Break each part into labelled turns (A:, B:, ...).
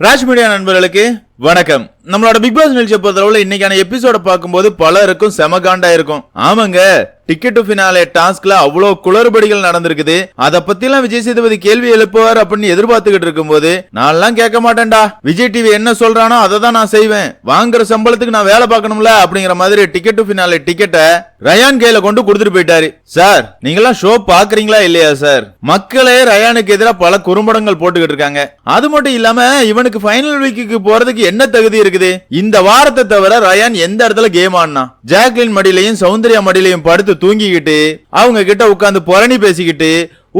A: Raj media நண்பர்களுக்கு வணக்கம். நம்மளோட பிக் பாஸ் நிகழ்ச்சியை பொறுத்தளவுல இன்னைக்கான எபிசோட பார்க்கும்போது பலருக்கும் செமகாண்டா இருக்கும். ஆமாங்க டிக்கெட் டு ஃபினாலே டாஸ்க்ல அவ்வளவு குளறுபடிகள் நடந்திருக்குது. அத பத்தி எல்லாம் விஜய் சேதுபதி கேள்வி எழுப்புவார் அப்படின்னு எதிர்பார்த்துக்கிட்டு இருக்கும்போது நான்லாம் கேட்க மாட்டேன்டா. விஜய் டிவி என்ன சொல்றானோ அதை தான் நான் செய்வேன். வாங்குற சம்பளத்துக்கு நான் வேலை பார்க்கணும்ல அப்படிங்கிற மாதிரி டிக்கெட் டு ஃபினாலே டிக்கெட்டை ரயான் கையில கொண்டு கொடுத்துட்டு போயிட்டாரு. சார் நீங்களாம் ஷோ பாக்குறீங்களா இல்லையா சார்? மக்களே ரயானுக்கு எதிராக பல குறும்படங்கள் போட்டுக்கிட்டு இருக்காங்க. அது மட்டும் இல்லாம இவனுக்கு ஃபைனல் வீக்குக்கு போறதுக்கு என்ன தகுதி இருக்குது? இந்த வாரத்தை தவிர ரயான் எந்த இடத்துல கேம் ஆடினா? ஜாக்லின் மடியிலையும் சௌந்தர்யா மடியிலையும் படுத்து தூங்கிக்கிட்டு அவங்க கிட்ட உட்காந்து புரணி பேசிக்கிட்டு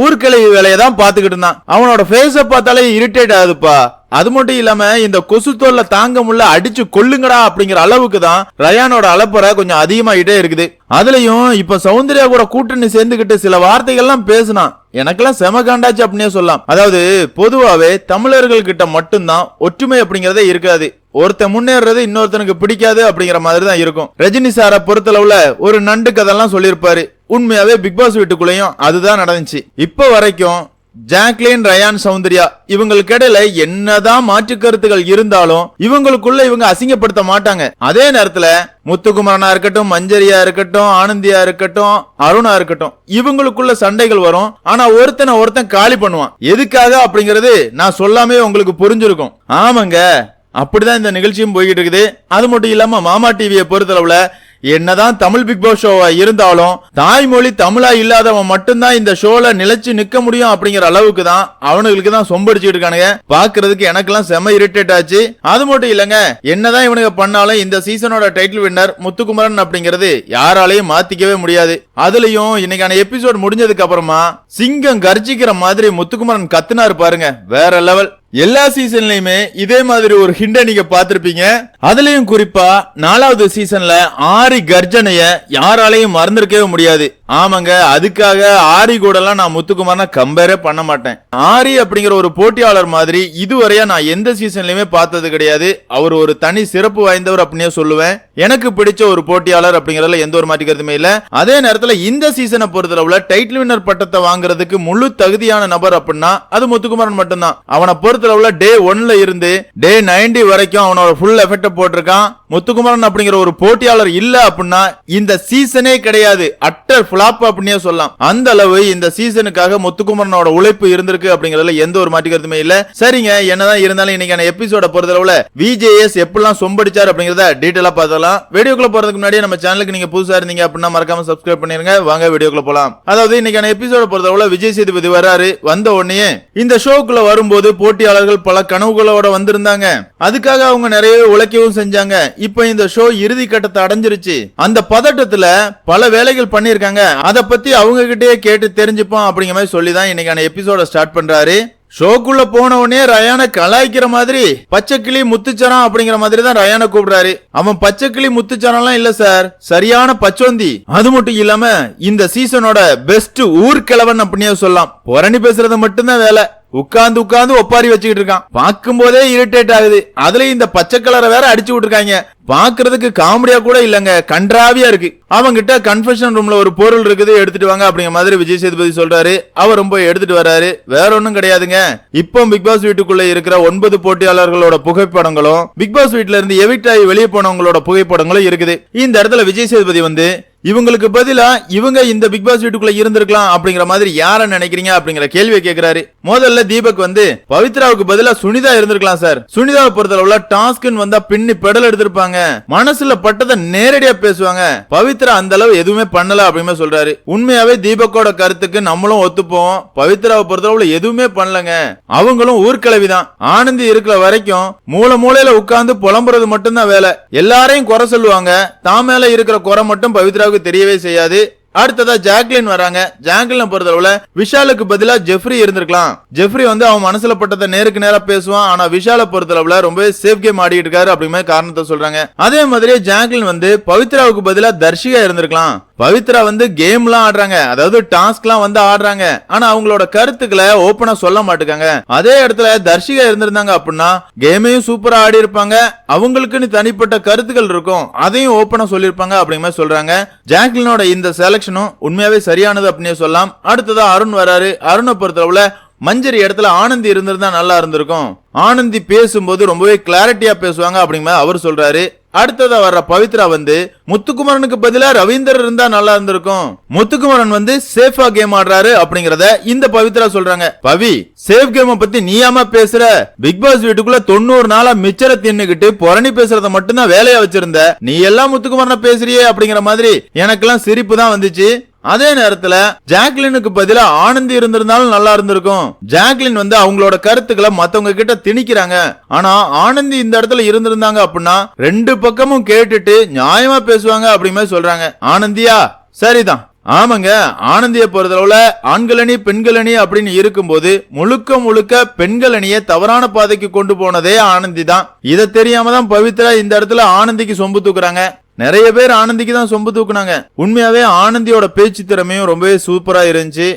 A: ஊர்க்கிழவி வேலையை தான் பார்த்துக்கிட்டு இருந்தான். அவனோட ஃபேஸை பார்த்தாலே இரிட்டேட் ஆகுதுப்பா. அது மட்டும் இல்லாம இந்த கொசு தொல்லை தாங்க முடியல அடிச்சு கொல்லுங்கடா அப்படிங்கிற அளவுக்கு தான் ரயானோட அலப்பறை கொஞ்சம் அதிகமாயிட்டே இருக்குது. அதுலயும் இப்ப சௌந்தர்யா கூட கூட்டணி சேர்ந்துகிட்டு சில வார்த்தைகள்லாம் பேசினான். எனக்கெல்லாம் செம காண்டாச்சு அப்படின்னே சொல்லலாம். அதாவது பொதுவாவே தமிழர்கள் கிட்ட மட்டும்தான் ஒற்றுமை அப்படிங்கறதே இருக்காது. ஒருத்தன் முன்னேறது இன்னொருத்தனுக்கு பிடிக்காது அப்படிங்கிற மாதிரி தான் இருக்கும். ரஜினி சாரை பொறுத்தளவுல ஒரு நண்டு கதெல்லாம் சொல்லியிருப்பாரு. உண்மையாவே பிக் பாஸ் வீட்டுக்குள்ளேயும் அதுதான் நடந்துச்சு. இப்ப வரைக்கும் ஜாக்லின் ரயான் சௌந்தர்யா இவங்களுக்கு இடையில என்னதான் மாற்று கருத்துகள் இருந்தாலும் இவங்களுக்குள்ள இவங்க அசிங்கப்படுத்த மாட்டாங்க. அதே நேரத்துல முத்துக்குமரனா இருக்கட்டும் மஞ்சரியா இருக்கட்டும் ஆனந்தியா இருக்கட்டும் அருணா இருக்கட்டும் இவங்களுக்குள்ள சண்டைகள் வரும். ஆனா ஒருத்தனை ஒருத்தன் காலி பண்ணுவான். எதுக்காக அப்படிங்கறது நான் சொல்லாமே உங்களுக்கு புரிஞ்சிருக்கும். ஆமாங்க. அப்படிதான் இந்த நிகழ்ச்சியும் போய்கிட்டு இருக்குது. அது மட்டும் இல்லாம மாமா டிவியை பொறுத்தளவுல என்னதான் தமிழ் பிக் பாஸ் ஷோவா இருந்தாலும் தாய்மொழி தமிழா இல்லாதவன் மட்டும்தான் இந்த ஷோல நிலைச்சு நிக்க முடியும் அப்படிங்கிற அளவுக்கு தான் அவனுங்களுக்கு தான் சொம்படிச்சுட்டு இருக்கானுங்க. பாக்குறதுக்கு எனக்கெல்லாம் செம இரிட்டேட் ஆச்சு. அது மட்டும் இல்லங்க என்னதான் இவனுங்க பண்ணாலும் இந்த சீசனோட டைட்டில் வின்னர் முத்துக்குமரன் அப்படிங்கிறது யாராலையும் மாத்திக்கவே முடியாது. அதுலயும் இன்னைக்கான எபிசோட் முடிஞ்சதுக்கு அப்புறமா சிங்கம் கர்ஜிக்கிற மாதிரி முத்துக்குமரன் கத்துனாரு பாருங்க வேற லெவல் எல்லா சீசன்லயுமே இதே மாதிரி ஒரு ஹிண்ட நீங்க பாத்திருப்பீங்க அதுலயும் குறிப்பா நாலாவது சீசன்ல ஆரி கர்ஜனைய யாராலையும் மறந்திருக்கவே முடியாது. ஆமாங்க அதுக்காக ஆரி கூட எல்லாம் நான் முத்துக்குமார்னா கம்பேரே பண்ண மாட்டேன். ஆரி அப்படிங்கிற ஒரு போட்டியாளர் மாதிரி இதுவரையா நான் எந்த சீசன்லயுமே பார்த்தது கிடையாது. அவர் ஒரு தனி சிறப்பு வாய்ந்தவர் அப்படின்னே சொல்லுவேன். எனக்கு பிடிச்ச ஒரு போட்டியாளர் அப்படிங்கறதுல எந்த ஒரு மாற்றிக்கிறதுமே இல்ல. அதே நேரத்துல இந்த சீசனை பொறுத்தளவுல டைட்டில் வின்னர் பட்டத்தை வாங்குறதுக்கு முழு தகுதியான நபர் அப்படின்னா அது முத்துக்குமாரன் மட்டும்தான். அவனை பொறுத்த பொறுத்தளவுல டே ஒன்ல இருந்து டே 90 வரைக்கும் அவனோட ஃபுல் எஃபெக்ட போட்டிருக்கான். முத்துக்குமரன் அப்படிங்கிற ஒரு போட்டியாளர் இல்ல அப்படின்னா இந்த சீசனே கிடையாது. அட்டர் பிளாப் அப்படின்னே சொல்லலாம். அந்த அளவு இந்த சீசனுக்காக முத்துக்குமரனோட உழைப்பு இருந்திருக்கு அப்படிங்கறதுல எந்த ஒரு மாற்று கருத்துமே இல்ல. சரிங்க என்னதான் இருந்தாலும் இன்னைக்கான எபிசோட பொறுத்தளவுல விஜேஎஸ் எப்படிலாம் சொம்படிச்சார் அப்படிங்கறத டீட்டெயிலா பார்த்தலாம் வீடியோக்குள்ள போறதுக்கு முன்னாடி நம்ம சேனலுக்கு நீங்க புதுசா இருந்தீங்க அப்படின்னா மறக்காம சப்ஸ்கிரைப் பண்ணிருங்க. வாங்க வீடியோக்குள்ள போலாம். அதாவது இன்னைக்கான எபிசோட பொறுத்தளவுல விஜய் சேதுபதி வராரு வந்த உடனே இந்த ஷோக்குள்ள வரும்போது போட்டி போட்டியாளர்கள் பல கனவுகளோட வந்திருந்தாங்க. அதுக்காக அவங்க நிறைய உழைக்கவும் செஞ்சாங்க. இப்ப இந்த ஷோ இறுதி கட்டத்தை அடைஞ்சிருச்சு. அந்த பதட்டத்துல பல வேலைகள் பண்ணிருக்காங்க அத பத்தி அவங்க கிட்டயே கேட்டு தெரிஞ்சுப்போம் அப்படிங்கிற மாதிரி சொல்லி தான் இன்னைக்கான எபிசோட ஸ்டார்ட் பண்றாரு. ஷோக்குள்ள போன உடனே ரயானை கலாய்க்கிற மாதிரி பச்சைக்கிளி முத்துச்சரம் அப்படிங்கிற மாதிரி தான் ரயான கூப்பிடுறாரு. அவன் பச்சைக்கிளி முத்துச்சரம்லாம் இல்ல சார் சரியான பச்சோந்தி. அது மட்டும் இல்லாம இந்த சீசனோட பெஸ்ட் ஊர்கிழவன் அப்படின்னே சொல்லலாம். புரணி பேசுறது மட்டும்தான் வேலை. உட்கார்ந்து உட்கார்ந்து ஒப்பாரி வச்சுக்கிட்டு இருக்கான். பார்க்கும் போதே இரிட்டேட் ஆகுது. அதுல இந்த பச்சை கலரை வேற அடிச்சு விட்டுருக்காங்க. பாக்குறதுக்கு காமெடியா கூட இல்லங்க. கன்றாவியா இருக்கு. அவங்கிட்ட கன்ஃபெஷன் ரூம்ல ஒரு பொருள் இருக்குது எடுத்துட்டு வாங்க அப்படிங்கிற மாதிரி விஜய் சேதுபதி சொல்றாரு. அவர் போய் எடுத்துட்டு வர்றாரு வேற ஒண்ணும் கிடையாதுங்க. இப்போ பிக் பாஸ் வீட்டுக்குள்ள இருக்கிற ஒன்பது போட்டியாளர்களோட புகைப்படங்களும் பிக் பாஸ் வீட்டுல இருந்து எவிட் ஆகி வெளியே போனவங்களோட புகைப்படங்களும் இருக்குது. இந்த இடத்துல விஜய் சேதுபதி வந்து இவங்களுக்கு பதிலா இவங்க இந்த பிக் பாஸ் வீட்டுக்குள்ள இருந்திருக்கலாம் அப்படிங்கிற மாதிரி யார நினைக்கிறீங்க அப்படிங்கிற கேள்வியை கேக்குறாரு. முதல்ல தீபக் வந்து பவித்ராவுக்கு பதிலா சுனிதா இருந்திருக்கலாம் சார். சுனிதாவை பொறுத்தளவுல டாஸ்க்னு வந்தா பின்னி பெடல் எடுத்திருப்பாங்க. மனசுல பட்டதை நேரடியா பேசுவாங்க. பவித்ரா அந்த அளவு எதுவுமே பண்ணல அப்படின்னு சொல்றாரு. உண்மையாவே தீபக்கோட கருத்துக்கு நம்மளும் ஒத்துப்போம். பவித்ராவை பொறுத்தளவுல எதுவுமே பண்ணலங்க. அவங்களும் ஊர்க்கிழவிதான். ஆனந்தி இருக்கிற வரைக்கும் மூல மூலையில உட்கார்ந்து புலம்புறது மட்டும்தான் வேலை. எல்லாரையும் குறை சொல்லுவாங்க. தான் மேல இருக்கிற குறை மட்டும் பவித்ராவுக்கு தெரியவே செய்யாது. அடுத்ததா ஜாக்லின் வராங்க. ஜாக்லின் பொறுத்தளவுல விஷாலுக்கு பதிலா ஜெஃப்ரி இருந்திருக்கலாம். ஜெஃப்ரி வந்து அவன் மனசுல பட்டதை நேருக்கு நேரா பேசுவான். ஆனா விஷால பொறுத்தளவுல ரொம்பவே சேஃப் கேம் ஆடிட்டு இருக்காரு அப்படிங்கிற காரணத்தை சொல்றாங்க. அதே மாதிரி ஜாக்லின் வந்து பவித்ராவுக்கு பதிலா தர்ஷிகா இருந்திருக்கலாம். பவித்ரா வந்து கேம்லாம் ஆடுறாங்க. அதாவது டாஸ்க்லாம் வந்து ஆடுறாங்க. ஆனா அவங்களோட கருத்துக்களை ஓப்பனா சொல்ல மாட்டுக்காங்க. அதே இடத்துல தர்ஷிகா இருந்திருந்தாங்க அப்படின்னா கேமையும் சூப்பரா ஆடி இருப்பாங்க அவங்களுக்குன்னு தனிப்பட்ட கருத்துக்கள் இருக்கும். அதையும் ஓப்பனா சொல்லியிருப்பாங்க அப்படிங்கிற மாதிரி சொல்றாங்க. ஜாக்லினோட இந்த செலக்ஷனும் உண்மையாவே சரியானது அப்படின்னே சொல்லலாம். அடுத்ததா அருண் வராரு. அருணை பொறுத்தளவுல மஞ்சரி இடத்துல ஆனந்தி இருந்திருந்தா நல்லா இருந்திருக்கும். ஆனந்தி பேசும்போது ரொம்பவே கிளாரிட்டியா பேசுவாங்க அப்படிங்கிற அவர் சொல்றாரு. அடுத்ததா வர்ற பவித்ரா வந்து முத்துக்குமரனுக்கு பதிலா ரவீந்தர் இருந்தா நல்லா இருந்திருக்கும். முத்துக்குமரன் வந்து சேஃபா கேம் ஆடுறாரு அப்படிங்கறத இந்த பவித்ரா சொல்றாங்க. பவி சேஃப் கேம பத்தி நீயாம பேசுற? பிக் பாஸ் வீட்டுக்குள்ள தொண்ணூறு நாளா மிச்சரை தின்னுகிட்டு புரணி பேசுறத மட்டும்தான் வேலையா வச்சிருந்த. நீ எல்லாம் முத்துக்குமரனை பேசுறியே அப்படிங்கிற மாதிரி எனக்கெல்லாம் சிரிப்பு தான் வந்துச்சு. அதே நேரத்துல ஜாக்லினுக்கு பதிலா ஆனந்தி இருந்திருந்தாலும் நல்லா இருந்திருக்கும். ஜாக்லின் வந்து அவங்களோட கருத்துக்களை மத்தவங்க கிட்ட திணிக்கிறாங்க. ஆனா ஆனந்தி இந்த இடத்துல இருந்திருந்தாங்க அப்படின்னா ரெண்டு பக்கமும் கேட்டுட்டு நியாயமா பேசுவாங்க அப்படிமே சொல்றாங்க. ஆனந்தியா சரிதான். ஆமாங்க ஆனந்திய பொறுத்தளவுல ஆண்களணி பெண்களணி அப்படின்னு இருக்கும்போது முழுக்க முழுக்க பெண்களணிய தவறான பாதைக்கு கொண்டு போனதே ஆனந்தி தான். இதை தெரியாம தான் பவித்ரா இந்த இடத்துல ஆனந்திக்கு சொம்பு தூக்குறாங்க. நிறைய பேர் ஆனந்திக்கு தான் சொம்பு தூக்குனாங்க. உண்மையாவே ஆனந்தியோட பேச்சு திறமையும் ரொம்பவே சூப்பரா இருந்துச்சு.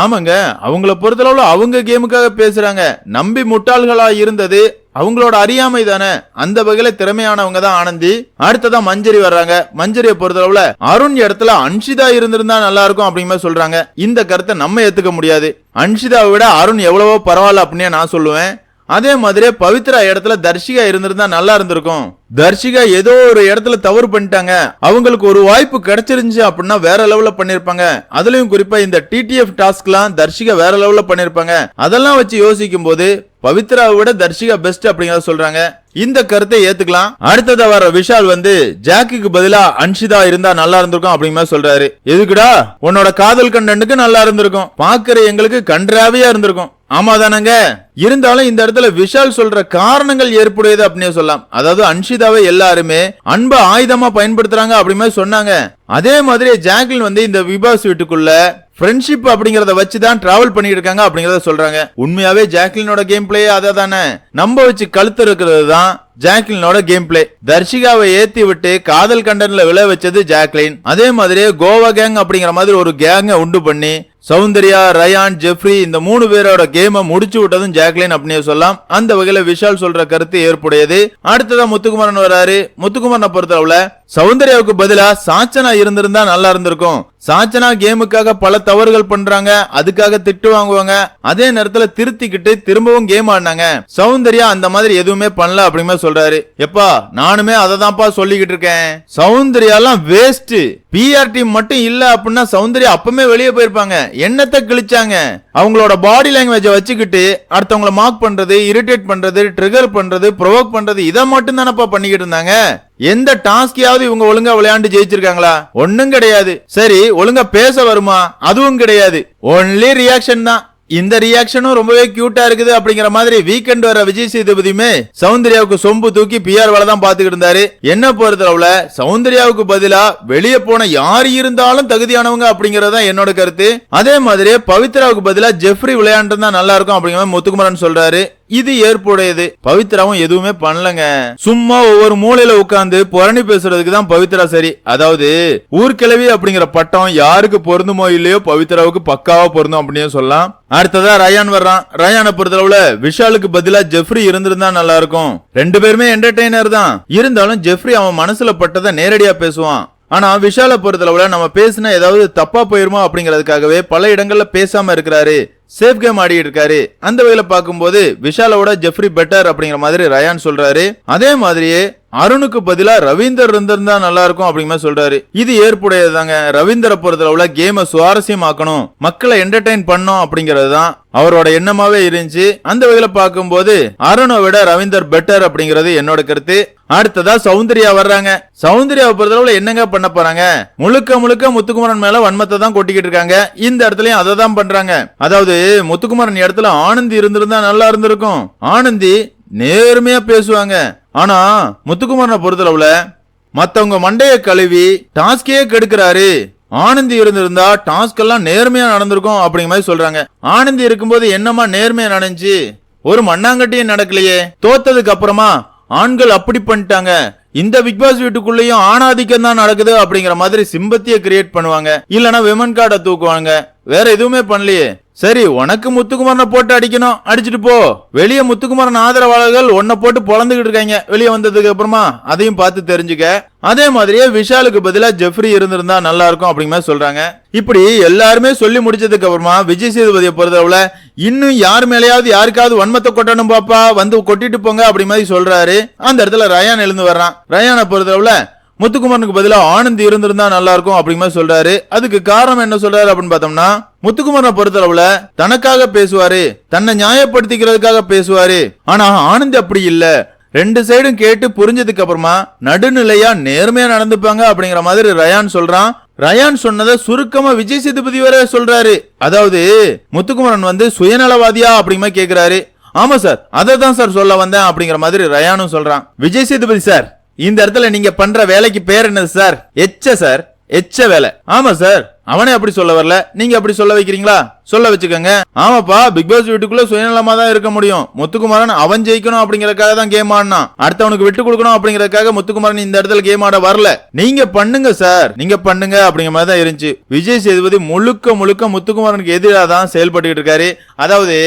A: ஆமாங்க அவங்கள பொறுத்தளவுல அவங்க கேமுக்காக பேசுறாங்க. நம்பி முட்டாள்களா இருந்தது அவங்களோட அறியாமை தானே. அந்த வகையில திறமையானவங்க தான் ஆனந்தி. அடுத்ததான் மஞ்சரி வர்றாங்க. மஞ்சரியை பொறுத்தளவுல அருண் இடத்துல அன்ஷிதா இருந்திருந்தா நல்லா இருக்கும் அப்படிங்கிற மாதிரி சொல்றாங்க. இந்த கருத்தை நம்ம ஏத்துக்க முடியாது. அன்ஷிதாவை விட அருண் எவ்வளவோ பரவாயில்ல அப்படின்னே நான் சொல்லுவேன். அதே மாதிரியே பவித்ரா இடத்துல தர்ஷிகா இருந்திருந்தா நல்லா இருந்திருக்கும். தர்ஷிகா ஏதோ ஒரு இடத்துல தவறு பண்ணிட்டாங்க. அவங்களுக்கு ஒரு வாய்ப்பு கிடைச்சிருந்துச்சு அப்படின்னா வேற லெவல்ல பண்ணிருப்பாங்க. அதுலயும் குறிப்பா இந்த டிடிஎஃப் டாஸ்க்லாம் தர்ஷிகா வேற லெவல்ல பண்ணிருப்பாங்க. அதெல்லாம் வச்சு யோசிக்கும் போது பவித்ராவை விட தர்ஷிகா பெஸ்ட் அப்படிங்கறத சொல்றாங்க. இந்த கருத்தை ஏத்துக்கலாம். அடுத்ததா வர விஷால் வந்து ஜாக்கிக்கு பதிலா அன்ஷிதா இருந்தா நல்லா இருந்திருக்கும் அப்படிங்கிற சொல்றாரு. எதுக்குடா? உன்னோட காதல் கண்டனுக்கு நல்லா இருந்திருக்கும். பாக்குற எங்களுக்கு கன்றாவியா இருந்திருக்கும். ஆமா தானங்க இருந்தாலும் இந்த இடத்துல விஷால் சொல்ற காரணங்கள் ஏற்புடையது அப்படின்னு சொல்லலாம். அதாவது அன்ஷிதாவை எல்லாருமே அன்ப ஆயுதமா பயன்படுத்துறாங்க அப்படிமே சொன்னாங்க. அதே மாதிரி ஜாக்லின் வந்து இந்த விபாஸ் வீட்டுக்குள்ள ஃப்ரெண்ட்ஷிப் அப்படிங்கறத வச்சு தான் டிராவல் பண்ணிட்டு இருக்காங்க அப்படிங்கறத சொல்றாங்க. உண்மையாவே ஜாக்லினோட கேம் பிளே அதை தானே நம்ம வச்சு கழுத்து இருக்கிறது தான் ஜாக்லினோட கேம் பிளே தர்ஷிகாவை ஏத்தி விட்டு காதல் கண்டன்ல விழ வச்சது ஜாக்லின். அதே மாதிரி கோவா கேங் அப்படிங்கிற மாதிரி ஒரு கேங்க உண்டு பண்ணி சௌந்தர்யா ரயான் ஜெஃப்ரி இந்த மூணு பேரோட கேமை முடிச்சு விட்டதும் ஜாக்லின் அப்படின்னு சொல்லலாம். அந்த வகையில விஷால் சொல்ற கருத்து ஏற்புடையது. அடுத்ததா முத்துக்குமரன் வராரு. முத்துக்குமரனை பொறுத்தளவுல சௌந்தர்யாவுக்கு பதிலா சாச்சனா இருந்திருந்தா நல்லா இருந்திருக்கும். சாச்சனா கேமுக்காக பல தவறுகள் பண்றாங்க அதுக்காக திட்டு வாங்குவாங்க. அதே நேரத்துல திருத்திக்கிட்டு திரும்பவும் கேம் ஆடினாங்க. சௌந்தர்யா அந்த மாதிரி எதுவுமே பண்ணல அப்படிமே சொல்றாரு. எப்பா நானுமே அதை தான்ப்பா சொல்லிக்கிட்டு இருக்கேன். சௌந்தர்யாலாம் வேஸ்ட் பிஆர் டீம் மட்டும் இல்ல அப்படின்னா சௌந்தர்யா அப்பமே வெளியே போயிருப்பாங்க. என்னத்தை கிழிச்சாங்க? அவங்களோட பாடி லாங்குவேஜை வச்சுக்கிட்டு அடுத்தவங்கள மார்க் பண்றது இரிட்டேட் பண்றது ட்ரிகர் பண்றது ப்ரொவோக் பண்றது இதை மட்டும் தானப்பா பண்ணிக்கிட்டு இருந்தாங்க? எந்த டாஸ்கையாவது இவங்க ஒழுங்கா விளையாண்டு ஜெயிச்சிருக்காங்களா? ஒன்னும் கிடையாது. சரி ஒழுங்கா பேச வருமா? அதுவும் கிடையாது. ஒன்லி ரியாக்ஷன் தான். இந்த ரியாக்ஷனும் ரொம்பவே கியூட்டா இருக்குது. அப்படிங்கிற மாதிரி வீக்கெண்ட் வர விஜய் சேதுபதியுமே சௌந்தர்யாவுக்கு சொம்பு தூக்கி பிஆர் வேலை தான் பாத்துக்கிட்டு இருந்தாரு. என்ன பொறுத்தளவுல சௌந்தர்யாவுக்கு பதிலா வெளியே போன யார் இருந்தாலும் தகுதியானவங்க அப்படிங்கறத என்னோட கருத்து. அதே மாதிரி பவித்ராவுக்கு பதிலா ஜெஃப்ரி விளையாண்டு நல்லா இருக்கும் அப்படிங்கிற மாதிரி முத்துக்குமரன் சொல்றாரு. இது ஏற்புடையது. பவித்ராவும் எதுவுமே பண்ணலங்க. சும்மா ஒவ்வொரு மூலையில உட்காந்து புரணி பேசுறதுக்கு தான் பவித்ரா சரி. அதாவது ஊர்கிழவி அப்படிங்கிற பட்டம் யாருக்கு பொருந்துமோ இல்லையோ பவித்ராவுக்கு பக்காவா பொருந்தும் அப்படின்னு சொல்லலாம். அடுத்ததா ரயான் வர்றான். ரயானை பொறுத்தளவுல விஷாலுக்கு பதிலா ஜெஃப்ரி இருந்திருந்தா நல்லா இருக்கும் ரெண்டு பேருமே என்டர்டெய்னர் தான். இருந்தாலும் ஜெஃப்ரி அவன் மனசுல பட்டதை நேரடியா பேசுவான். ஆனா விஷால பொறுத்தளவுல நம்ம பேசினா ஏதாவது தப்பா போயிருமோ அப்படிங்கறதுக்காகவே பல இடங்கள்ல பேசாம இருக்கிறாரு. சேஃப் கேம் ஆடிட்டு இருக்காரு அந்த வகையில பார்க்கும்போது விஷாலோட ஜெஃப்ரி பெட்டர் அப்படிங்கிற மாதிரி ரயான் சொல்றாரு. அதே மாதிரியே அருணுக்கு பதிலா ரவீந்தர் இருந்திருந்தா நல்லா இருக்கும் அப்படிங்கிற மாதிரி சொல்றாரு. இது ஏற்புடையதுதாங்க. ரவீந்தரை பொறுத்தளவுல கேமை சுவாரஸ்யமாக்கணும். மக்களை என்டர்டைன் பண்ணும் அப்படிங்கிறது தான் அவரோட எண்ணமாவே இருந்துச்சு. அந்த வகையில பார்க்கும்போது அருணை விட ரவீந்தர் பெட்டர் அப்படிங்கிறது என்னோட கருத்து. அடுத்ததா சௌந்தர்யா வர்றாங்க. சௌந்தர்யாவை பொறுத்தளவுல என்னங்க பண்ண போறாங்க? முழுக்க முழுக்க முத்துக்குமரன் மேல வன்மத்தை தான் கொட்டிக்கிட்டு இருக்காங்க. இந்த இடத்துலயும் அதை தான் பண்றாங்க. அதாவது முத்துக்குமரன் இடத்துல ஆனந்தி இருந்திருந்தா நல்லா இருந்திருக்கும். ஆனந்தி நேர்மையா பேசுவாங்க. ஆனா முத்துக்குமரனை பொறுத்தளவுல மத்தவங்க மண்டைய கழுவி டாஸ்கே கெடுக்கிறாரு. ஆனந்தி இருந்திருந்தா டாஸ்க் எல்லாம் நேர்மையா நடந்திருக்கும் அப்படிங்கிற மாதிரி சொல்றாங்க. ஆனந்தி இருக்கும்போது என்னமா நேர்மையா நடந்துச்சு ஒரு மண்ணாங்கட்டியும் நடக்கலையே. தோத்ததுக்கு அப்புறமா ஆண்கள் அப்படி பண்ணிட்டாங்க. இந்த பிக் பாஸ் வீட்டுக்குள்ளேயும் ஆணாதிக்கம் தான் நடக்குது அப்படிங்கிற மாதிரி சிம்பத்தியை கிரியேட் பண்ணுவாங்க. இல்லனா விமன் கார்டை தூக்குவாங்க. வேற எதுவுமே பண்ணலையே. சரி உனக்கு முத்துக்குமரனை போட்டு அடிக்கணும். அடிச்சிட்டு போ. வெளியே முத்துக்குமரன் ஆதரவாளர்கள் உன்னை போட்டு பொழந்துகிட்டு இருக்காங்க. வெளியே வந்ததுக்கு அப்புறமா அதையும் பார்த்து தெரிஞ்சுக்க. அதே மாதிரியே விஷாலுக்கு பதிலா ஜெஃப்ரி இருந்திருந்தா நல்லா இருக்கும் அப்படிங்கிற மாதிரி சொல்றாங்க. இப்படி எல்லாருமே சொல்லி முடிச்சதுக்கு அப்புறமா விஜய் சேதுபதியை பொறுத்தளவுல இன்னும் யார் மேலேயாவது யாருக்காவது வன்மத்தை கொட்டணும் பாப்பா வந்து கொட்டிட்டு போங்க அப்படி மாதிரி சொல்றாரு. அந்த இடத்துல ரயான் எழுந்து வர்றான். ரயானை பொறுத்தளவுல முத்துக்குமரனுக்கு பதிலா ஆனந்த் இருந்திருந்தா நல்லா இருக்கும் அப்படிங்கிற மாதிரி சொல்றாரு. அதுக்கு காரணம் என்ன சொல்றாரு அப்படின்னு பார்த்தோம்னா முத்துக்குமரனை பொறுத்தளவுல தனக்காக பேசுவாரு தன்னை நியாயப்படுத்திக்கிறதுக்காக பேசுவாரு. ஆனா ஆனந்த் அப்படி இல்ல. ரெண்டு சைடும் கேட்டு புரிஞ்சதுக்கு அப்புறமா நடுநிலையா நேர்மையா நடந்துப்பாங்க அப்படிங்கிற மாதிரி ரயான் சொல்றான். ரயான் சொன்னதை சுருக்கமா விஜய் சேதுபதி வரை சொல்றாரு. அதாவது முத்துக்குமரன் வந்து சுயநலவாதியா அப்படிங்கிற கேக்குறாரு. ஆமா சார் அதை தான் சார் சொல்ல வந்தேன் அப்படிங்கிற மாதிரி ரயானும் சொல்றான். விஜய் சேதுபதி சார் இந்த இடத்துல நீங்க பண்ற வேலைக்கு பேர் என்னது சார்? எச்ச சார். எச்ச வேலை. ஆமா சார். அவனே அப்படி சொல்ல வரல. நீங்க அப்படி சொல்ல வைக்கிறீங்களா? சொல்ல வச்சுக்கோங்க. ஆமாப்பா பிக் பாஸ் வீட்டுக்குள்ள சுயநலமா தான் இருக்க முடியும். முத்துக்குமாரன் அவன் ஜெயிக்கணும் அப்படிங்கறதுக்காக தான் கேம் ஆடினான். அடுத்தவனுக்கு விட்டு கொடுக்கணும் அப்படிங்கறக்காக முத்துக்குமாரன் இந்த இடத்துல கேம் ஆட வரல. நீங்க பண்ணுங்க சார். நீங்க பண்ணுங்க அப்படிங்கிற மாதிரி தான் இருந்துச்சு. விஜய் சேதுபதி முழுக்க முழுக்க முத்துக்குமாரனுக்கு எதிராக தான் செயல்பட்டு இருக்காரு. அதாவது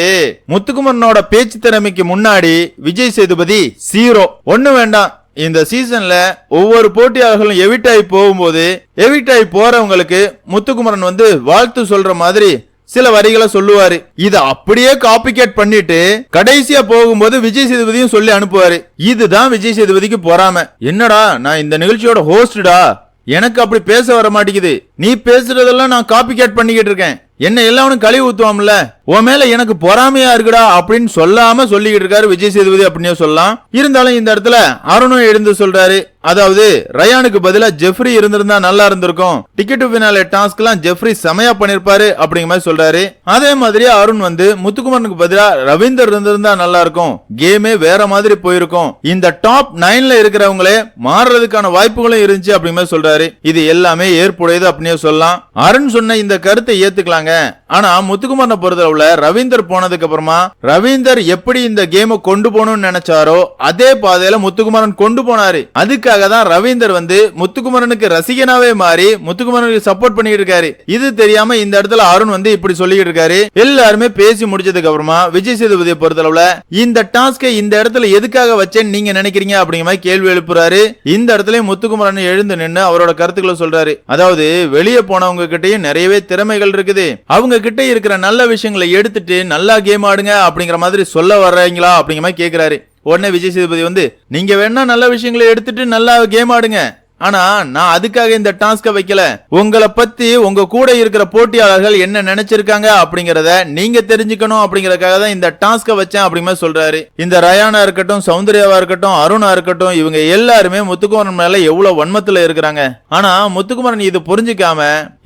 A: முத்துக்குமாரனோட பேச்சு திறமைக்கு முன்னாடி விஜய் சேதுபதி சீரோ ஒண்ணு வேண்டாம். இந்த சீசன்ல ஒவ்வொரு போட்டியாளர்களும் எவிட் ஆகி போகும்போது எவிட் ஆகி போறவங்களுக்கு முத்துக்குமரன் வந்து வாழ்த்து சொல்ற மாதிரி சில வரிகளை சொல்லுவாரு. இத அப்படியே காப்பி கேட் பண்ணிட்டு கடைசியா போகும்போது விஜய் சேதுபதியும் சொல்லி அனுப்புவாரு. இதுதான் விஜய் சேதுபதிக்கு பொறாம. என்னடா நான் இந்த நிகழ்ச்சியோட ஹோஸ்டா எனக்கு அப்படி பேச வர மாட்டேங்குது. நீ பேசுறதெல்லாம் நான் காப்பி கேட் பண்ணிக்கிட்டு இருக்கேன். என்ன எல்லாவனும் கழிவு ஊத்துவாம்ல? உன் மேல எனக்கு பொறாமையா இருக்குடா அப்படின்னு சொல்லாம சொல்லிக்கிட்டு இருக்காரு விஜய் சேதுபதி அப்படின்னே சொல்லலாம். இருந்தாலும் இந்த இடத்துல அருணும் எழுந்து சொல்றாரு. அதாவது ரயானுக்கு பதிலா ஜெஃப்ரி இருந்திருந்தா நல்லா இருந்திருக்கும். டிக்கெட் பின்னாலே டாஸ்க் எல்லாம் ஜெஃப்ரி செமையா பண்ணிருப்பாரு அப்படிங்கிற மாதிரி சொல்றாரு. அதே மாதிரி அருண் வந்து முத்துக்குமரனுக்கு பதிலா ரவீந்தர் இருந்திருந்தா நல்லா இருக்கும். கேமே வேற மாதிரி போயிருக்கும். இந்த டாப் நைன்ல இருக்கிறவங்களே மாறுறதுக்கான வாய்ப்புகளும் இருந்துச்சு அப்படிங்கிற மாதிரி சொல்றாரு. இது எல்லாமே ஏற்புடையது அப்படின்னே சொல்லலாம். அருண் சொன்ன இந்த கருத்தை ஏத்துக்கலாங்க. ஆனா முத்துக்குமரனை பொறுத்தளவுல ரவீந்தர் போனதுக்கு அப்புறமா ரவீந்தர் எப்படி இந்த கேமை கொண்டு போகணும்னு நினைச்சாரோ அதே பாதையில முத்துக்குமாரன் கொண்டு போனாரு. அதுக்காக தான் ரவீந்தர் வந்து முத்துக்குமரனுக்கு ரசிகனாவே மாறி முத்துக்குமரனுக்கு சப்போர்ட் பண்ணிட்டு இருக்காரு. இது தெரியாம இந்த இடத்துல அருண் வந்து இப்படி சொல்லிட்டு இருக்காரு. எல்லாருமே பேசி முடிச்சதுக்கு அப்புறமா விஜய் சேதுபதியை பொறுத்தளவுல இந்த டாஸ்கை இந்த இடத்துல எதுக்காக வச்சேன்னு நீங்க நினைக்கிறீங்க அப்படிங்கிற மாதிரி கேள்வி எழுப்புறாரு. இந்த இடத்துல முத்துக்குமரன் எழுந்து நின்னு அவரோட கருத்துக்களை சொல்றாரு. அதாவது வெளியே போனவங்க கிட்டயும் நிறையவே திறமைகள் இருக்குது. அவங்க கிட்ட இருக்கிற நல்ல விஷயங்களை எடுத்துட்டு நல்லா கேம் ஆடுங்க அப்படிங்கிற மாதிரி சொல்ல வர்றீங்களா அப்படிங்கிற மாதிரி கேக்குறாரு. உடனே விஜய் சேதுபதி வந்து நீங்க வேணா நல்ல விஷயங்களை எடுத்துட்டு நல்லா கேம் ஆடுங்க. ஆனா நான் அதுக்காக இந்த டாஸ்க வைக்கல. உங்களை பத்தி உங்க கூட இருக்கிற போட்டியாளர்கள் என்ன நினைச்சிருக்காங்க அப்படிங்கறத நீங்க தெரிஞ்சுக்கணும் அப்படிங்கறதுக்காக தான் இந்த டாஸ்க வச்சேன் அப்படிமே சொல்றாரு. இந்த ரயானா இருக்கட்டும் சௌந்தர்யாவா இருக்கட்டும் அருணா இருக்கட்டும் இவங்க எல்லாருமே முத்துக்குமரன் மேல எவ்வளவு வன்மத்துல இருக்கிறாங்க. ஆனா முத்துக்குமரன் இது புரிஞ்சுக்காம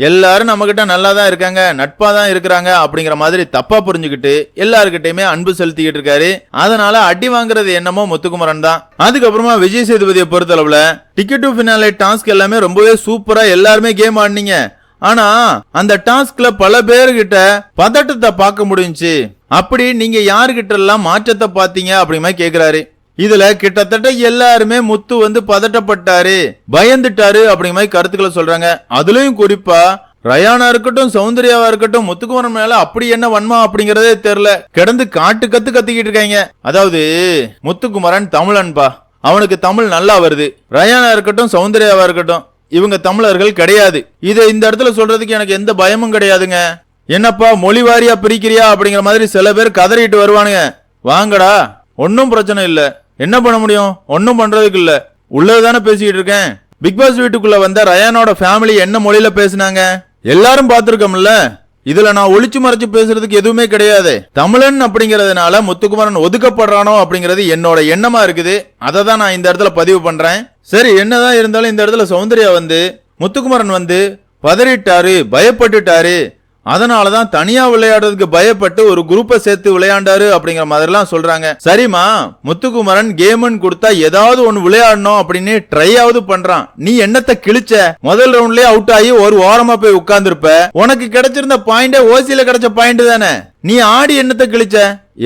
A: எல்லாரும் நம்ம கிட்ட நல்லா தான் இருக்காங்க நட்பா தான் இருக்கிறாங்க அப்படிங்கிற மாதிரி தப்பா புரிஞ்சுக்கிட்டு எல்லாருக்கிட்டையுமே அன்பு செலுத்திக்கிட்டு இருக்காரு. அதனால அடி வாங்குறது என்னமோ முத்துக்குமரன் தான். அதுக்கப்புறமா விஜய் சேதுபதியை பொறுத்தளவுல டிக்கெட் டு ஃபினாலே டாஸ்க் எல்லாமே ரொம்பவே சூப்பரா எல்லாருமே கேம் ஆடினீங்க. ஆனா அந்த டாஸ்க்ல பல பேர்கிட்ட பதட்டத்தை பார்க்க முடிஞ்சுச்சு. அப்படி நீங்க யாருகிட்ட எல்லாம் மாற்றத்தை பாத்தீங்க அப்படிமா கேக்குறாரு. இதுல கிட்டத்தட்ட எல்லாருமே முத்து வந்து பதட்டப்பட்டாரு. பயந்துட்டாரு அப்படிங்கிற மாதிரி கருத்துக்களை சொல்றாங்க. அதுலயும் குறிப்பா ரயானா இருக்கட்டும் சௌந்தர்யாவா இருக்கட்டும் முத்துக்குமரன் மேல அப்படி என்ன வன்மா அப்படிங்கறதே தெரியல. கிடந்து காட்டு கத்து கத்திக்கிட்டு இருக்காங்க. அதாவது முத்துக்குமரன் தமிழன்பா? அவனுக்கு தமிழ் நல்லா வருது. ரயானா இருக்கட்டும் சௌந்தர்யாவா இருக்கட்டும் இவங்க தமிழர்கள் கிடையாது. இதை இந்த இடத்துல சொல்றதுக்கு எனக்கு எந்த பயமும் கிடையாதுங்க. என்னப்பா மொழி வாரியா பிரிக்கிறியா அப்படிங்கிற மாதிரி சில பேர் கதறிட்டு வருவானுங்க. வாங்கடா ஒன்னும் பிரச்சனை இல்ல. என்ன பண்ண முடியும்? ஒன்னும் பண்றதுக்கு இல்ல. உள்ளதுதானே பேசிக்கிட்டு இருக்கேன். பிக் பாஸ் வீட்டுக்குள்ள வந்த ரயானோட ஃபேமிலி என்ன மொழியில பேசுனாங்க? எல்லாரும் பார்த்துருக்கோம்ல. இதுல நான் ஒளிச்சு மறைச்சு பேசுறதுக்கு எதுவுமே கிடையாது. தமிழன் அப்படிங்கறதுனால முத்துக்குமரன் ஒதுக்கப்படுறானோ அப்படிங்கிறது என்னோட எண்ணமா இருக்குது. அதை தான் நான் இந்த இடத்துல பதிவு பண்றேன். சரி என்னதான் இருந்தாலும் இந்த இடத்துல சௌந்தர்யா வந்து முத்துக்குமரன் வந்து பதறிட்டாரு பயப்பட்டுட்டாரு. அதனால தான் தனியா விளையாடுறதுக்கு பயப்பட்டு ஒரு குரூப்பை சேர்த்து விளையாண்டாரு அப்படிங்கிற மாதிரிலாம் சொல்றாங்க. சரிம்மா முத்துக்குமரன் கேம்னு கொடுத்தா ஏதாவது ஒன்னு விளையாடணும் அப்படின்னு ட்ரையாவது பண்றான். நீ என்னத்த கிழிச்ச? முதல் ரவுண்ட்லயே அவுட் ஆகி ஒரு ஓரமா போய் உட்கார்ந்துருப்ப. உனக்கு கிடைச்சிருந்த பாயிண்டே ஓசியில கிடைச்ச பாயிண்ட் தானே. நீ ஆடி என்னத்த கிழிச்ச?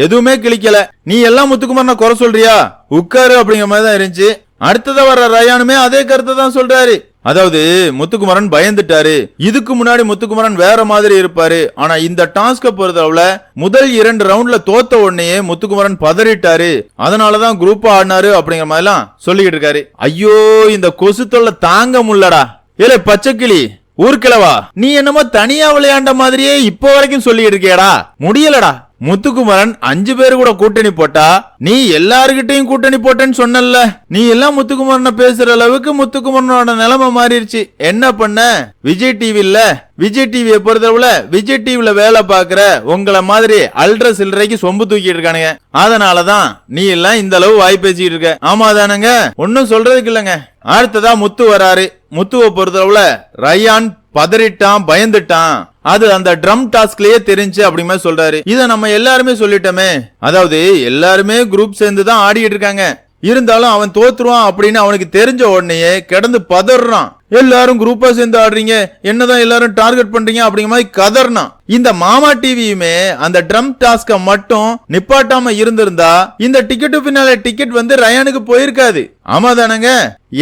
A: எதுவுமே கிழிக்கல. நீ எல்லாம் முத்துக்குமரனை குறை சொல்றியா? உட்காரு அப்படிங்கிற மாதிரி தான் இருந்துச்சு. அடுத்ததான் வர்ற ரயானுமே அதே கருத்தை தான் சொல்றாரு. அதாவது முத்துக்குமரன் பயந்துட்டாரு. இதுக்கு முன்னாடி முத்துக்குமரன் வேற மாதிரி இருப்பாரு. ஆனா இந்த டாஸ்க பொறுத்தளவுல முதல் இரண்டு ரவுண்ட்ல தோத்த உடனே முத்துக்குமரன் பதறிட்டாரு. அதனாலதான் குரூப் ஆடினாரு அப்படிங்கிற மாதிரி எல்லாம் சொல்லிக்கிட்டு இருக்காரு. ஐயோ இந்த கொசு தொல்லை தாங்க முல்லடா ஏலே பச்சைக்கிளி ஊர்க்கிழவா நீ என்னமோ தனியா விளையாண்ட மாதிரியே இப்போ வரைக்கும் சொல்லிட்டு இருக்கியடா. முடியலடா. முத்துக்குமரன் அஞ்சு பேரு கூட கூட்டணி போட்டா நீ எல்லாருக்கிட்டையும் கூட்டணி போட்டேன்னு சொன்னல நீ எல்லாம் முத்துக்குமரனை பேசுற அளவுக்கு முத்துக்குமரனோட நிலைமை மாறிடுச்சு. என்ன பண்ண? விஜய் டிவில விஜய் டிவியை பொறுத்தளவுல விஜய் டிவில வேலை பாக்குற உங்களை மாதிரி அல்ட்ர சில்லறைக்கு சொம்பு தூக்கிட்டு இருக்கானுங்க. அதனாலதான் நீ எல்லாம் இந்த அளவு வாய் பேசிட்டு இருக்க. ஆமா தானங்க? ஒன்னும் சொல்றதுக்கு இல்லைங்க. அடுத்ததா முத்து வராரு. முத்துவை பொறுத்தளவுல ரயான் பதறிட்டான் பயந்துட்டான். அது அந்த ட்ரம் டாஸ்க்லயே தெரிஞ்சு அப்படிங்கிற சொல்றாரு. இத நம்ம எல்லாருமே சொல்லிட்டோமே. அதாவது எல்லாருமே குரூப் சேர்ந்து தான் ஆடிட்டு இருக்காங்க. இருந்தாலும் அவன் தோத்துருவான் அப்படின்னு அவனுக்கு தெரிஞ்ச உடனேயே கிடந்து பதறான் எல்லாரும் குரூப்பா சேர்ந்து ஆடுறீங்க. என்னதான் எல்லாரும் டார்கெட் பண்றீங்க அப்படிங்கிற மாதிரி கதர்னா. இந்த மாமா டிவியுமே அந்த ட்ரம் டாஸ்க மட்டும் நிப்பாட்டாம இருந்திருந்தா இந்த டிக்கெட் பின்னால டிக்கெட் வந்து ரயானுக்கு போயிருக்காது. ஆமா தானங்க?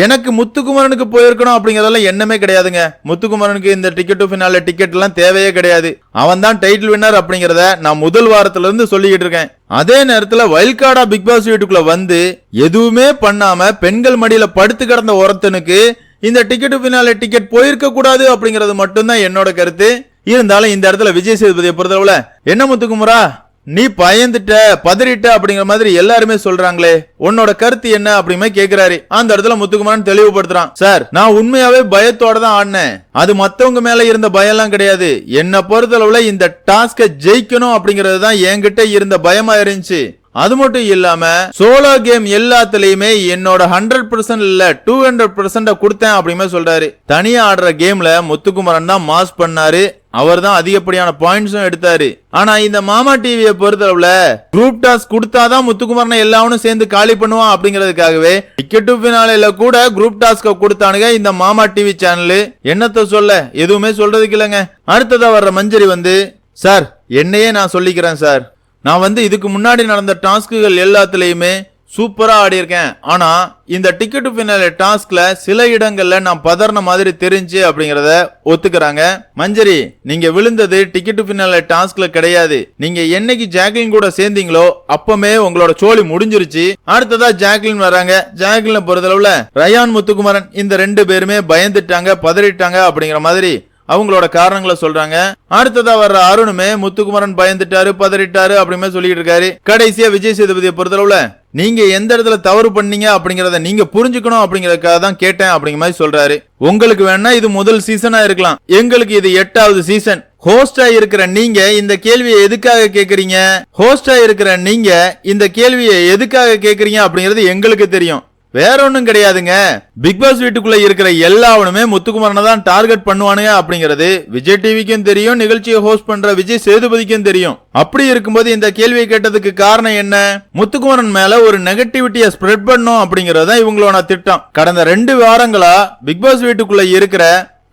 A: எனக்கு முத்துக்குமரனுக்கு போயிருக்கணும் அப்படிங்கறதெல்லாம் எண்ணமே கிடையாதுங்க. முத்துக்குமரனுக்கு இந்த டிக்கெட் பின்னால டிக்கெட் எல்லாம் தேவையே கிடையாது. அவன் தான் டைட்டில் வின்னர் அப்படிங்கறத நான் முதல் வாரத்துல இருந்து சொல்லிக்கிட்டு இருக்கேன். அதே நேரத்துல வைல்ட் கார்டா பிக் பாஸ் வீட்டுக்குள்ள வந்து எதுவுமே பண்ணாம பெண்கள் மடியில படுத்து கிடந்த ஒருத்தனுக்கு இந்த டிக்கெட்டு பின்னால டிக்கெட் போயிருக்க கூடாது அப்படிங்கறது மட்டும்தான் என்னோட கருத்து. இருந்தாலும் இந்த இடத்துல விஜய் சேதுபதியை பொறுத்தளவுல என்ன முத்துக்குமரா? நீ பயந்துட்ட பதறிட்ட அப்படிங்கிற மாதிரி எல்லாருமே சொல்றாங்களே உன்னோட கருத்து என்ன? அப்படிமே கேக்குறாரு. அந்த இடத்துல முத்துக்குமாரன் தெளிவுபடுத்துறான். சார் நான் உண்மையாவே பயத்தோட தான் ஆடினேன். அது மத்தவங்க மேல இருந்த பயம்லாம் கிடையாது. என்ன பொறுத்தளவுல இந்த டாஸ்க ஜெயிக்கணும் அப்படிங்கறது தான் என்கிட்ட இருந்த பயமா இருந்துச்சு. அது மட்டும் இல்லாம சோலோ கேம் எல்லாத்துலயுமே என்னோட ஹண்ட்ரட் பர்சன்ட் இல்ல டூ ஹண்ட்ரட் பர்சன்ட் கொடுத்தேன் அப்படிமே சொல்றாரு. தனியா ஆடுற கேம்ல முத்துக்குமரன் தான் மாஸ் பண்ணாரு. அவர் தான் அதிகப்படியான பாயிண்ட்ஸும் எடுத்தாரு. ஆனா இந்த மாமா டிவியை பொறுத்தளவுல குரூப் டாஸ்க் கொடுத்தாதான் முத்துக்குமரனை எல்லாவனும் சேர்ந்து காலி பண்ணுவான் அப்படிங்கிறதுக்காகவே டிக்கெட் பினாலையில கூட குரூப் டாஸ்க கொடுத்தானுங்க இந்த மாமா டிவி சேனலு என்னத்த சொல்ல? எதுவுமே சொல்றதுக்கு இல்லைங்க. அடுத்ததா வர்ற மஞ்சரி வந்து சார் என்னையே நான் சொல்லிக்கிறேன் சார். நான் வந்து இதுக்கு முன்னாடி நடந்த டாஸ்க்குகள் எல்லாத்துலேயுமே சூப்பராக ஆடியிருக்கேன். ஆனால் இந்த டிக்கெட் ஃபினாலே டாஸ்கில் சில இடங்களில் நான் பதறின மாதிரி தெரிஞ்சு அப்படிங்கிறத ஒத்துக்கிறாங்க. மஞ்சரி நீங்கள் விழுந்தது டிக்கெட் பின்னால டாஸ்கில் கிடையாது. நீங்கள் என்னைக்கு ஜாக்லின் கூட சேர்ந்தீங்களோ அப்பமே உங்களோட சோழி முடிஞ்சிருச்சு. அடுத்ததா ஜாக்லின் வராங்க. ஜாக்லினை பொறுத்தளவில் ரயான் முத்துக்குமரன் இந்த ரெண்டு பேருமே பயந்துட்டாங்க பதறிட்டாங்க அப்படிங்கிற மாதிரி அவங்களோட காரணங்களை சொல்றாங்க. அடுத்ததா வர்ற அருணுமே முத்துக்குமரன் பயந்துட்டாரு பதறிட்டாரு அப்படிமே சொல்லிட்டு இருக்காரு. கடைசியா விஜய் சேதுபதியை பொறுத்தளவுல நீங்க எந்த இடத்துல தவறு பண்ணீங்க அப்படிங்கறத நீங்க புரிஞ்சுக்கணும் அப்படிங்கறதுக்காக தான் கேட்டேன் அப்படிங்கிற மாதிரி சொல்றாரு. உங்களுக்கு வேணா இது முதல் சீசனா இருக்கலாம். எங்களுக்கு இது எட்டாவது சீசன் ஹோஸ்டா இருக்கிற நீங்க இந்த கேள்வியை எதுக்காக கேக்குறீங்க? ஹோஸ்டா இருக்கிற நீங்க இந்த கேள்வியை எதுக்காக கேக்குறீங்க அப்படிங்கறது எங்களுக்கு தெரியும். வேற ஒண்ணும் கிடையாதுங்க. பிக் பாஸ் வீட்டுக்குள்ள இருக்கிற எல்லாவனுமே முத்துக்குமரனை தான் டார்கெட் பண்ணுவானுங்க அப்படிங்கிறது விஜய் டிவிக்கும் தெரியும் நிகழ்ச்சியை ஹோஸ்ட் பண்ற விஜய் சேதுபதிக்கும் தெரியும். அப்படி இருக்கும்போது இந்த கேள்வியை கேட்டதுக்கு காரணம் என்ன? முத்துக்குமரன் மேல ஒரு நெகட்டிவிட்டியை ஸ்ப்ரெட் பண்ணும் அப்படிங்கறது தான் இவங்களோட திட்டம். கடந்த ரெண்டு வாரங்களா பிக் பாஸ் வீட்டுக்குள்ள இருக்கிற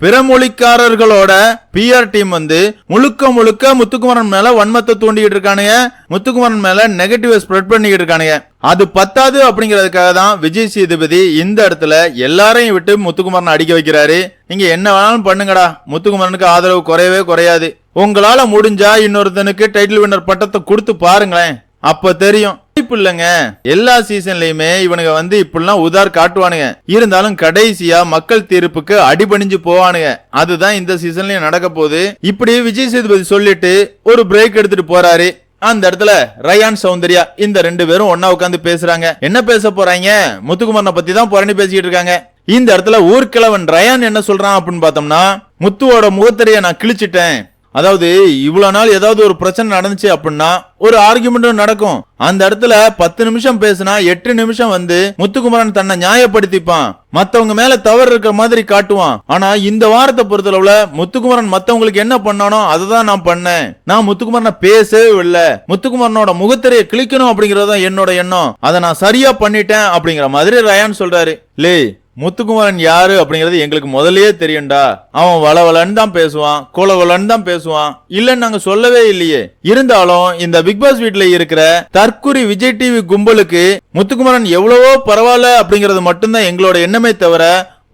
A: பிற மொழிக்காரர்களோட பிஆர் டீம் வந்து முழுக்க முழுக்க முத்துக்குமரன் மேல வன்மத்தை தூண்டிக்கிட்டு இருக்கானுங்க. முத்துக்குமரன் மேல நெகட்டிவ் ஸ்ப்ரெட் பண்ணிக்கிட்டு இருக்கானுங்க. அது பத்தாது அப்படிங்கிறதுக்காக தான் விஜய் சேதுபதி இந்த இடத்துல எல்லாரையும் விட்டு முத்துக்குமரன் அடிக்க வைக்கிறாரு. நீங்க என்ன வேணாலும் பண்ணுங்கடா. முத்துக்குமரனுக்கு ஆதரவு குறையவே குறையாது. உங்களால முடிஞ்சா இன்னொருத்தனுக்கு டைட்டில் வின்னர் பட்டத்தை கொடுத்து பாருங்களேன். அப்ப தெரியும். வாய்ப்பு இல்லைங்க. எல்லா சீசன்லயுமே இவனுங்க வந்து இப்படிலாம் உதார் காட்டுவானுங்க. இருந்தாலும் கடைசியா மக்கள் தீர்ப்புக்கு அடிபணிஞ்சு போவானுங்க. அதுதான் இந்த சீசன்லயும் நடக்க போகுது. இப்படி விஜய் சேதுபதி சொல்லிட்டு ஒரு பிரேக் எடுத்துட்டு போறாரு. அந்த இடத்துல ரயான் சௌந்தர்யா இந்த ரெண்டு பேரும் ஒன்னா உட்காந்து பேசுறாங்க. என்ன பேச போறாங்க? முத்துக்குமரனை பத்தி தான் புரணி பேசிக்கிட்டு இருக்காங்க. இந்த இடத்துல ஊர்க்கிழவன் ரயான் என்ன சொல்றான் அப்படின்னு பார்த்தோம்னா முத்துவோட முகத்தறைய நான் கிழிச்சிட்டேன். அதாவது இவ்வளவு நாள் ஏதாவது ஒரு பிரச்சனை நடந்துச்சு அப்படின்னா ஒரு ஆர்குமெண்ட்டும் நடக்கும். அந்த இடத்துல பத்து நிமிஷம் பேசினா எட்டு நிமிஷம் வந்து முத்துக்குமரன் தன்னை நியாயப்படுத்திப்பான். மத்தவங்க மேல தவறு இருக்கிற மாதிரி காட்டுவான். ஆனா இந்த வாரத்தை பொறுத்தளவுல முத்துக்குமரன் மத்தவங்களுக்கு என்ன பண்ணானோ அதை தான் நான் பண்ணேன். நான் முத்துக்குமரனை பேசவே இல்லை முத்துக்குமரனோட முகத்திரையை கிழிக்கணும் அப்படிங்கறதுதான் என்னோட எண்ணம். அதை நான் சரியா பண்ணிட்டேன் அப்படிங்கிற மாதிரி ரயான் சொல்றாரு. லே முத்துக்குமரன் யாரு அப்படிங்கறது எங்களுக்கு முதல்லயே தெரியும்டா. அவன் வளவலன்னு தான் பேசுவான் கோலவலன்னு தான் பேசுவான். இல்லன்னு நாங்க சொல்லவே இல்லையே. இருந்தாலும் இந்த பிக் பாஸ் வீட்டுல இருக்கிற தற்குறி விஜய் டிவி கும்பலுக்கு முத்துக்குமரன் எவ்வளவோ பரவாயில்ல அப்படிங்கறது மட்டும்தான் எங்களோட எண்ணமே தவிர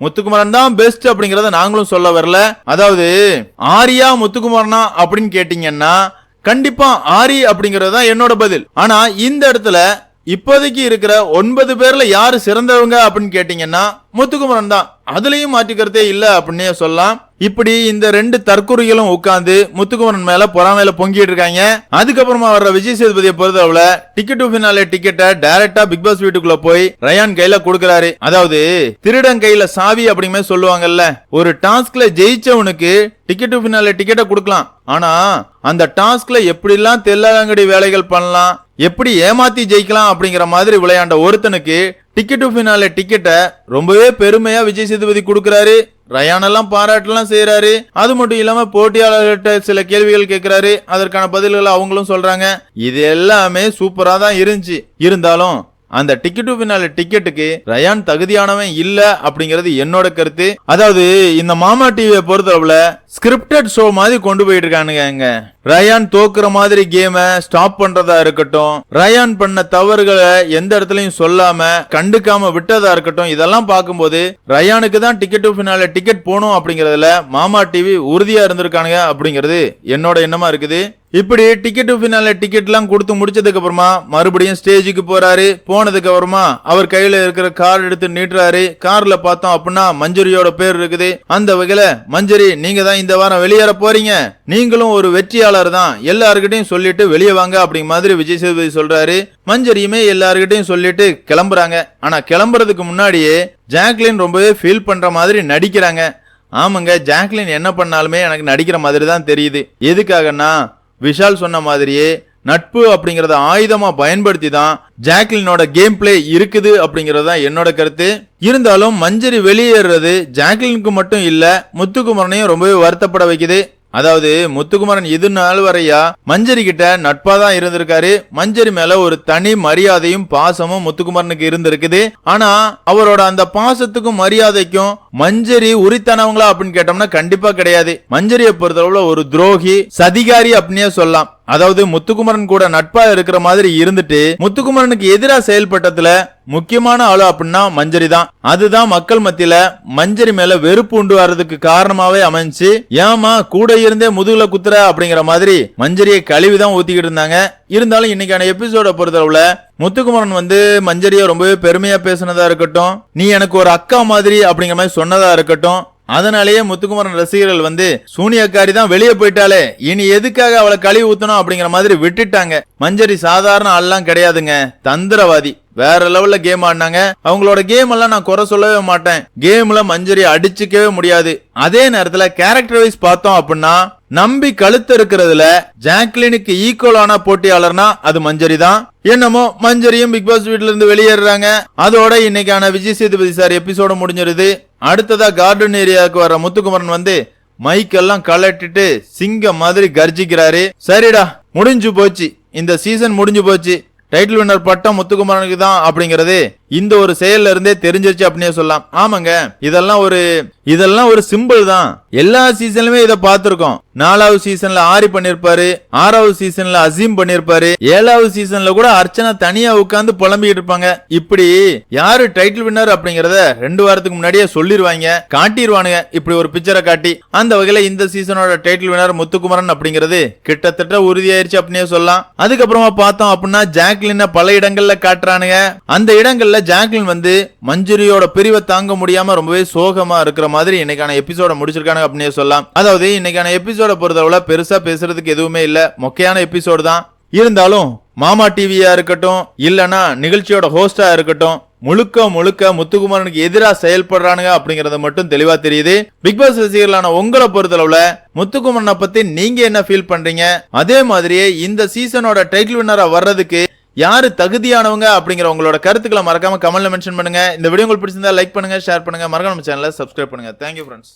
A: முத்துக்குமரன் தான் பெஸ்ட் அப்படிங்கறத நாங்களும் சொல்ல வரல. அதாவது ஆரியா முத்துக்குமரனா அப்படின்னு கேட்டீங்கன்னா கண்டிப்பா ஆரி அப்படிங்கறது தான் என்னோட பதில். ஆனா இந்த இடத்துல இப்போதைக்கு இருக்கிற ஒன்பது பேர்ல யாரு சிறந்தவங்க அப்படின்னு கேட்டீங்கன்னா முத்துக்குமரன் தான் அதுலயும் மாற்றிக்கிறதே இல்ல அப்படின்னே சொல்லலாம். இப்படி இந்த ரெண்டு தற்கொலைகளும் உட்காந்து முத்துக்குமரன் மேல பொறாமையில பொங்கிட்டு இருக்காங்க. அதுக்கப்புறமா வர்ற விஜய் சேதுபதியை பொறுத்தளவுல டிக்கெட் டு பின்னாலே டிக்கெட்டை டைரக்டா பிக் பாஸ் வீட்டுக்குள்ள போய் ரயான் கையில கொடுக்கறாரு. அதாவது திருடன் கையில சாவி அப்படிங்கிற சொல்லுவாங்கல்ல. ஒரு டாஸ்க்ல ஜெயிச்சவனுக்கு டிக்கெட் டு பின்னாலே டிக்கெட்டை கொடுக்கலாம். ஆனா அந்த டாஸ்க்ல எப்படிலாம் தெல்லாங்கடி வேலைகள் பண்ணலாம் எப்படி ஏமாத்தி ஜெயிக்கலாம் அப்படிங்கிற மாதிரி விளையாண்ட ஒருத்தனுக்கு டிக்கெட் டு ஃபினாலே டிக்கெட்டை ரொம்பவே பெருமையா விஜய் சேதுபதி கொடுக்குறாரு. ரயானெல்லாம் பாராட்டெல்லாம் செய்யறாரு அது மட்டும் இல்லாம போட்டியாளர்கிட்ட சில கேள்விகள் கேட்கிறாரு. அதற்கான பதில்களை அவங்களும் சொல்றாங்க. இது எல்லாமே சூப்பரா தான் இருந்துச்சு. இருந்தாலும் அந்த டிக்கெட் டு பின்னால டிக்கெட்டுக்கு ரயான் தகுதியானவன் இல்ல அப்படிங்கிறது என்னோட கருத்து. அதாவது இந்த மாமா டிவியை பொறுத்தளவுல ஸ்கிரிப்டட் ஷோ மாதிரி கொண்டு போயிட்டு இருக்கானுங்க ரயான் தோக்குற மாதிரி கேமை ஸ்டாப் பண்றதா இருக்கட்டும் ரயான் பண்ண தவறுகளை எந்த இடத்துலயும் சொல்லாம கண்டுக்காம விட்டதா இருக்கட்டும் இதெல்லாம் பார்க்கும்போது ரயானுக்கு தான் டிக்கெட் டு பின்னால டிக்கெட் போகணும் அப்படிங்கறதுல மாமா டிவி உறுதியா இருந்திருக்கானுங்க அப்படிங்கிறது என்னோட எண்ணமா இருக்குது. இப்படி டிக்கெட் ஃபினால டிக்கெட்லாம் கொடுத்து முடிச்சதுக்கு அப்புறமா மறுபடியும் ஸ்டேஜுக்கு போறாரு. போனதுக்கு அப்புறமா அவர் கையில இருக்கிற கார் எடுத்து நீட்டுறாரு. கார்ல பார்த்தோம் அப்படின்னா மஞ்சரியோட பேர் இருக்குது. அந்த வகையில மஞ்சரி நீங்க தான் இந்த வாரம் வெளியேற போறீங்க. நீங்களும் ஒரு வெற்றியாளர் தான். எல்லாருக்கிட்டையும் சொல்லிட்டு வெளியே வாங்க அப்படிங்கிற மாதிரி விஜய் சேதுபதி சொல்றாரு. மஞ்சரியுமே எல்லாருக்கிட்டையும் சொல்லிட்டு கிளம்புறாங்க. ஆனா கிளம்புறதுக்கு முன்னாடியே ஜாக்லின் ரொம்பவே ஃபீல் பண்ற மாதிரி நடிக்கிறாங்க. ஆமாங்க ஜாக்லின் என்ன பண்ணாலுமே எனக்கு நடிக்கிற மாதிரி தான் தெரியுது. எதுக்காகன்னா விஷால் சொன்ன மாதிரியே நட்பு அப்படிங்கிறத ஆயுதமாக பயன்படுத்தி தான் ஜாக்லினோட கேம் பிளே இருக்குது அப்படிங்கிறது தான் என்னோட கருத்து. இருந்தாலும் மஞ்சரி வெளியேறது ஜாக்லினுக்கு மட்டும் இல்லை முத்துக்குமரனையும் ரொம்பவே வருத்தப்பட வைக்குது. அதாவது முத்துக்குமரன் இது நாள் வரையா? மஞ்சரி கிட்ட நட்பா தான் இருந்திருக்காரு. மஞ்சரி மேல ஒரு தனி மரியாதையும் பாசமும் முத்துக்குமரனுக்கு இருந்திருக்குது. ஆனா அவரோட அந்த பாசத்துக்கும் மரியாதைக்கும் மஞ்சரி உரித்தானவங்களா அப்படின்னு கேட்டோம்னா கண்டிப்பா கிடையாது. மஞ்சரியை பொறுத்தளவுல ஒரு துரோகி சதிகாரி அப்படின்னே சொல்லலாம். அதாவது முத்துக்குமரன் கூட நட்பா இருக்கிற மாதிரி இருந்துட்டு முத்துக்குமரனுக்கு எதிராக செயல்பட்டதுல முக்கியமான ஆளு அப்படின்னா மஞ்சரி தான். அதுதான் மக்கள் மத்தியில மஞ்சரி மேல வெறுப்பு உண்டு வர்றதுக்கு காரணமாவே அமைஞ்சு ஏமா கூட இருந்தே முதுகுல குத்துற அப்படிங்கிற மாதிரி மஞ்சரியை கழுவிதான் ஊத்திக்கிட்டு இருந்தாங்க. இருந்தாலும் இன்னைக்கான எபிசோட பொறுத்தளவுல முத்துக்குமரன் வந்து மஞ்சரியை ரொம்பவே பெருமையா பேசுனதா இருக்கட்டும் நீ எனக்கு ஒரு அக்கா மாதிரி அப்படிங்கிற மாதிரி சொன்னதா இருக்கட்டும் அதனாலேயே முத்துக்குமரன் ரசிகர்கள் வந்து சூனியக்காரி தான் வெளியே போயிட்டாலே இனி எதுக்காக அவளை கழுவி ஊத்தணும் அப்படிங்கிற மாதிரி விட்டுட்டாங்க. மஞ்சரி சாதாரண ஆள்லாம் கிடையாதுங்க. தந்திரவாதி. வேற லெவல்ல கேம் ஆடினாங்க. அவங்களோட கேம் எல்லாம் நான் குறை சொல்லவே மாட்டேன். கேம்ல மஞ்சரி அடிச்சுக்கவே முடியாது. அதே நேரத்துல கேரக்டர் வைஸ் பார்த்தோம் அப்படின்னா நம்பி கழுத்து இருக்கிறதுல ஜாக்லினுக்கு ஈக்குவலான போட்டியாளர்னா அது மஞ்சரி தான் என்னமோ மஞ்சரியும் பிக் பாஸ் வீட்ல இருந்து வெளியேறாங்க அதோட இன்னைக்கான விஜய் சேதுபதி சார் எபிசோட முடிஞ்சிருது. அடுத்ததா கார்டன் ஏரியாவுக்கு வர முத்துக்குமரன் வந்து மைக் எல்லாம் கலட்டிட்டு சிங்கம் மாதிரி கர்ஜிக்கிறாரு. சரிடா முடிஞ்சு போச்சு. இந்த சீசன் முடிஞ்சு போச்சு. டைட்டில் வின்னர் பட்டம் முத்துக்குமரனுக்கு தான் அப்படிங்கறது இந்த ஒரு செயல்ல இருந்தே தெரிஞ்சிருச்சு அப்படின்னே சொல்லலாம். ஆமாங்க. இதெல்லாம் ஒரு இதெல்லாம் ஒரு சிம்பிள் தான். எல்லா சீசன்லயுமே இதை பார்த்திருக்கோம். நாலாவது சீசன்ல ஆரி பண்ணிருப்பாரு. ஆறாவது சீசன்ல அசீம் பண்ணிருப்பாரு. ஏழாவது சீசன்ல கூட அர்ச்சனா தனியா உட்காந்து புலம்பிட்டு இருப்பாங்க. இப்படி யாரு டைட்டில் வின்னர் அப்படிங்கறத ரெண்டு வாரத்துக்கு முன்னாடியே சொல்லிருவாங்க. காட்டிடுவானுங்க இப்படி ஒரு பிக்சரை காட்டி. அந்த வகையில இந்த சீசனோட டைட்டில் வின்னர் முத்துக்குமரன் அப்படிங்கிறது கிட்டத்தட்ட உறுதியாயிருச்சு அப்படின்னே சொல்லலாம். அதுக்கப்புறமா பார்த்தோம் அப்படின்னா ஜாக்லின பல இடங்கள்ல காட்டுறானுங்க. அந்த இடங்கள்ல ஜாக்லின் வந்து மஞ்சுரியோட பிரிவை தாங்க முடியாம ரொம்பவே சோகமா இருக்கிற மாதிரி இன்னைக்கான எபிசோட முடிச்சிருக்காங்க அப்படின்னே சொல்லலாம். அதாவது இன்னைக்கான எபிசோட பொறுத்தளவுல பெருசா பேசுறதுக்கு எதுவுமே இல்ல. மொக்கையான எபிசோடு தான். இருந்தாலும் மாமா டிவியா இருக்கட்டும் இல்லனா நிகழ்ச்சியோட ஹோஸ்டா இருக்கட்டும் முழுக்க முழுக்க முத்துக்குமரனுக்கு எதிராக செயல்படுறானுங்க அப்படிங்கறது மட்டும் தெளிவா தெரியுது. பிக் பாஸ் ரசிகர்களான உங்களை பொறுத்தளவுல முத்துக்குமரனை பத்தி நீங்க என்ன ஃபீல் பண்றீங்க? அதே மாதிரியே இந்த சீசனோட டைட்டில் வின்னரா வர்றதுக்கு யார் தகுதியானவங்க அப்படிங்கிற உங்களோட கருத்துக்களை மறக்காம கமெண்ட்ல மென்ஷன் பண்ணுங்க. இந்த வீடியோ உங்களுக்கு பிடிச்சிருந்தா லைக் பண்ணுங்க ஷேர் பண்ணுங்க. மறக்காம சேனலை சப்ஸ்கிரைப் பண்ணுங்க. Thank you friends